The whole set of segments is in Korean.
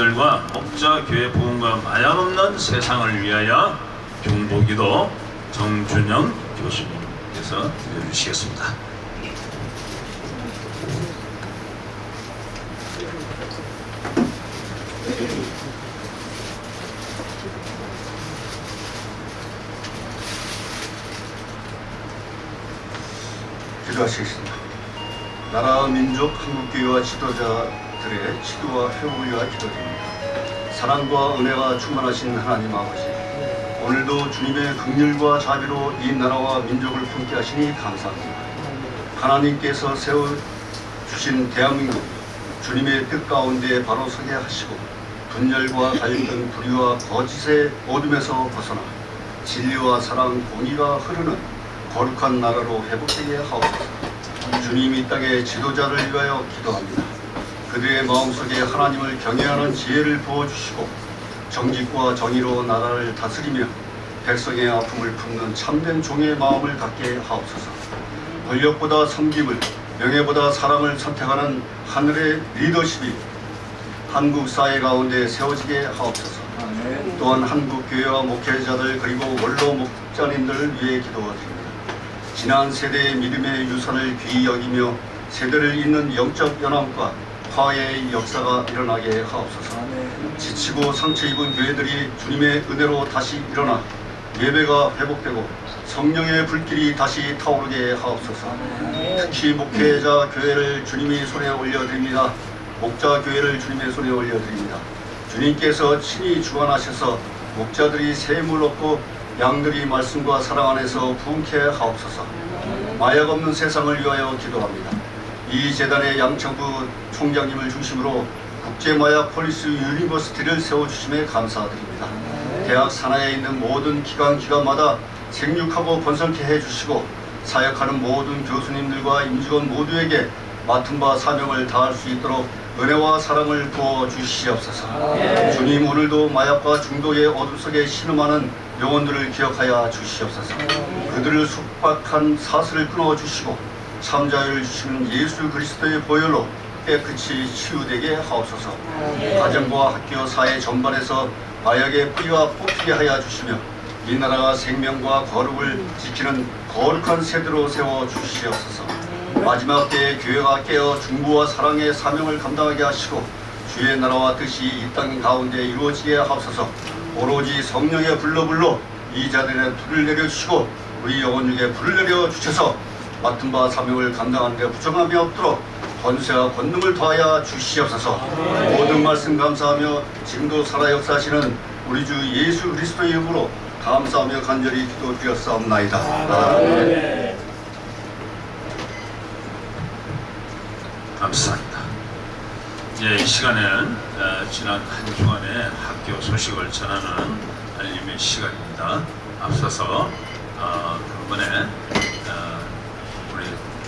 성도님들과 목자 교회 부흥과 마약 없는 세상을 위하여 중보기도 정준영 교수님께서 드려주시겠습니다. 기도하시겠습니다. 나라 민족 한국교회와 지도자들의 회복을 위하여 기도드립니다. 사랑과 은혜가 충만하신 하나님 아버지 오늘도 주님의 긍휼과 자비로 이 나라와 민족을 품게 하시니 감사합니다. 하나님께서 세워주신 대한민국 주님의 뜻 가운데 바로 서게 하시고 분열과 갈등, 불의와 거짓의 어둠에서 벗어나 진리와 사랑, 공의가 흐르는 거룩한 나라로 회복되게 하옵소서. 주님 이 땅의 지도자를 위하여 기도합니다. 그들의 마음속에 하나님을 경외하는 지혜를 부어주시고 정직과 정의로 나라를 다스리며 백성의 아픔을 품는 참된 종의 마음을 갖게 하옵소서. 권력보다 섬김을, 명예보다 사랑을 선택하는 하늘의 리더십이 한국 사회 가운데 세워지게 하옵소서. 또한 한국 교회와 목회자들 그리고 원로 목자님들을 위해 기도드립니다. 지난 세대의 믿음의 유산을 귀히 여기며 세대를 잇는 영적 연합과 화해의 역사가 일어나게 하옵소서. 지치고 상처 입은 교회들이 주님의 은혜로 다시 일어나 예배가 회복되고 성령의 불길이 다시 타오르게 하옵소서. 특히 목회자 교회를 주님의 손에 올려드립니다. 목자 교회를 주님의 손에 올려드립니다. 주님께서 친히 주관하셔서 목자들이 샘을 얻고 양들이 말씀과 사랑 안에서 부흥케 하옵소서. 마약 없는 세상을 위하여 기도합니다. 이 재단의 양천구 총장님을 중심으로 국제마약 폴리스 유니버시티를 세워주심에 감사드립니다. 대학 산하에 있는 모든 기관 기관마다 생육하고 번성케 해주시고 사역하는 모든 교수님들과 임직원 모두에게 맡은 바 사명을 다할 수 있도록 은혜와 사랑을 부어 주시옵소서. 주님 오늘도 마약과 중독의 어둠 속에 신음하는 영혼들을 기억하여 주시옵소서. 그들을 숙박한 사슬을 끊어 주시고 참자유를 주시는 예수 그리스도의 보혈로 깨끗이 치유되게 하옵소서. 가정과 학교 사회 전반에서 마약의 뿌리가 뽑히게 하여 주시며 이 나라가 생명과 거룩을 지키는 거룩한 세대로 세워 주시옵소서. 마지막 때에 교회가 깨어 중보와 사랑의 사명을 감당하게 하시고 주의 나라와 뜻이 이 땅 가운데 이루어지게 하옵소서. 오로지 성령의 불로 불로 이 자들의 불을 내려주시고 우리 영혼 중에 불을 내려주셔서 맡은 바 사명을 감당하는 데 부정함이 없도록 권세와 권능을 더하여 주시옵소서 모든 말씀 감사하며 지금도 살아 역사하시는 우리 주 예수 그리스도의 이름으로 감사하며 간절히 기도 드렸사옵나이다 아멘. 감사합니다. 예, 이 시간에는 어, 지난 한 주간의 학교 소식을 전하는 알림의 시간입니다. 앞서서 어, 단번에 어, 우리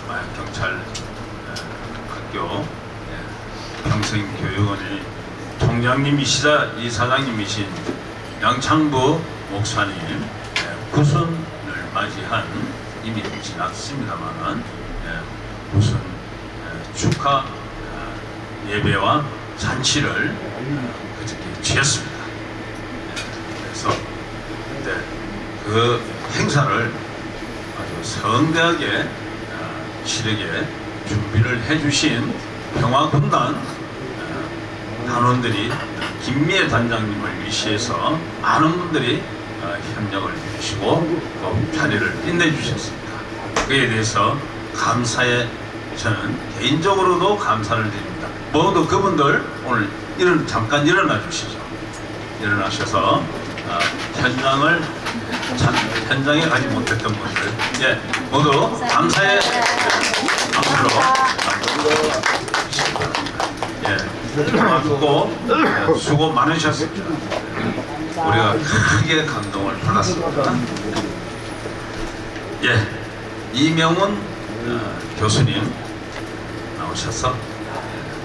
마약경찰 어, 학교 예, 평생교육원의 총장님이시자 이사장님이신 양창부 목사님 예, 구순을 맞이한 이미 지났습니다만 예, 구순 예, 축하 어, 예배와 잔치를 그저께 취했습니다. 예, 그래서 그때 그 행사를 아주 성대하게 어, 치르게 준비를 해주신 평화군단 어, 단원들이 김미애 단장님을 위시해서 많은 분들이 어, 협력을 해주시고 또 자리를 빛내주셨습니다. 그에 대해서 감사의 저는 개인적으로도 감사를 드립니다. 모두 그분들 오늘 일은 잠깐 일어나 주시죠. 일어나셔서 어, 현장을 참, 현장에 가지 못했던 분들 예 모두 감사의 박수로 예 고맙고 예, 수고 많으셨습니다. 우리가 크게 감동을 받았습니다. 예 이명훈 어, 교수님 나오셔서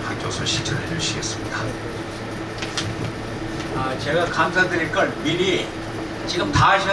학교 소식 전해주시겠습니다. 아, 제가 감사드릴 걸 미리 지금 다 하셨